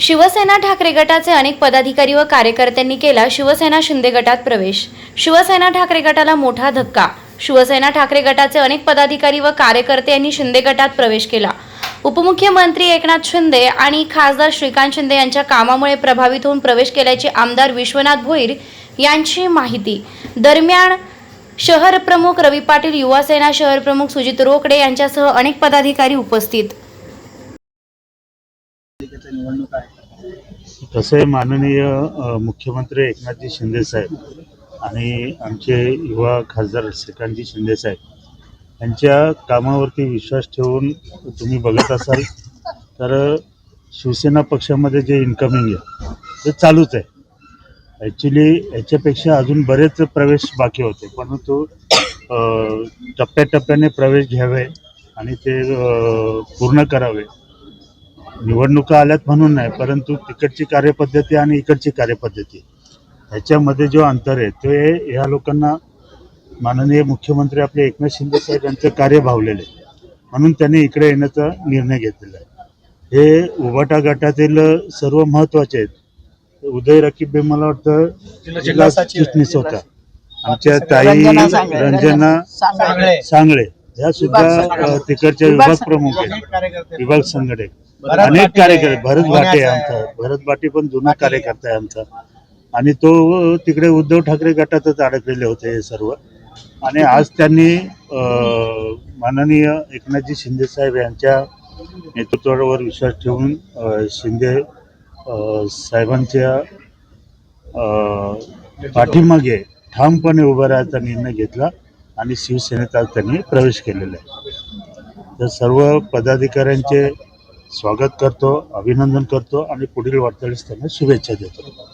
शिवसेना ठाकरे गटाचे अनेक पदाधिकारी व कार्यकर्त्यांनी केला शिवसेना शिंदे गटात प्रवेश. शिवसेना ठाकरे गटाला मोठा धक्का. शिवसेना ठाकरे गटाचे अनेक पदाधिकारी व कार्यकर्ते यांनी शिंदे गटात प्रवेश केला. उपमुख्यमंत्री एकनाथ शिंदे आणि खासदार श्रीकांत शिंदे यांच्या कामामुळे प्रभावित होऊन प्रवेश केल्याची आमदार विश्वनाथ भोईर यांची माहिती. दरम्यान शहर प्रमुख रवी पाटील युवासेना शहर प्रमुख सुजित रोकडे यांच्यासह अनेक पदाधिकारी उपस्थित. कसं आहे. माननीय मुख्यमंत्री एकनाथजी शिंदे साहेब आणि आमचे युवा खासदार श्रीकांतजी शिंदे साहेब यांच्या कामावरती विश्वास ठेवून तुम्ही बघत असाल तर शिवसेना पक्षामध्ये जे इन्कमिंग आहे ते चालूच आहे. ॲक्च्युली याच्यापेक्षा अजून बरेच प्रवेश बाकी होते परंतु टप्प्याटप्प्याने प्रवेश घ्यावे आणि ते पूर्ण करावे. निवडणुका आल्यात म्हणून नाही परंतु तिकडची कार्यपद्धती आणि इकडची कार्यपद्धती. ह्याच्यामध्ये जो अंतर आहे ते ह्या लोकांना माननीय मुख्यमंत्री आपले एकनाथ शिंदे साहेब यांचं कार्य भावलेलं आहे. म्हणून त्यांनी इकडे येण्याचा निर्णय घेतलेला आहे. हे उभाटा गटातील सर्व महत्त्वाचे आहेत. उदय रकीबे मला वाटतं जिल्हा चिटणीस होता. आमच्या ताई रंजना सांगळे. ह्या सुद्धा तिकडच्या विभाग प्रमुख आहेत. विभाग संघटक. अनेक कार्यकर्ते भरत भाटे आमचा. भरत भाटे पण जुना कार्यकर्ता आहे आमचा. आणि तो तिकडे उद्धव ठाकरे गटातच अडकलेले होते हे सर्व. आणि आज त्यांनी माननीय एकनाथजी शिंदे साहेब यांच्या नेतृत्वावर विश्वास ठेवून शिंदे साहेबांच्या पाठीमागे ठामपणे उभा राहायचा निर्णय घेतला आणि शिवसेनेत आज त्यांनी प्रवेश केलेला आहे. तर सर्व पदाधिकाऱ्यांचे स्वागत करतो अभिनंदन करतो आणि पुढील वाटचालीस त्यांना शुभेच्छा देतो.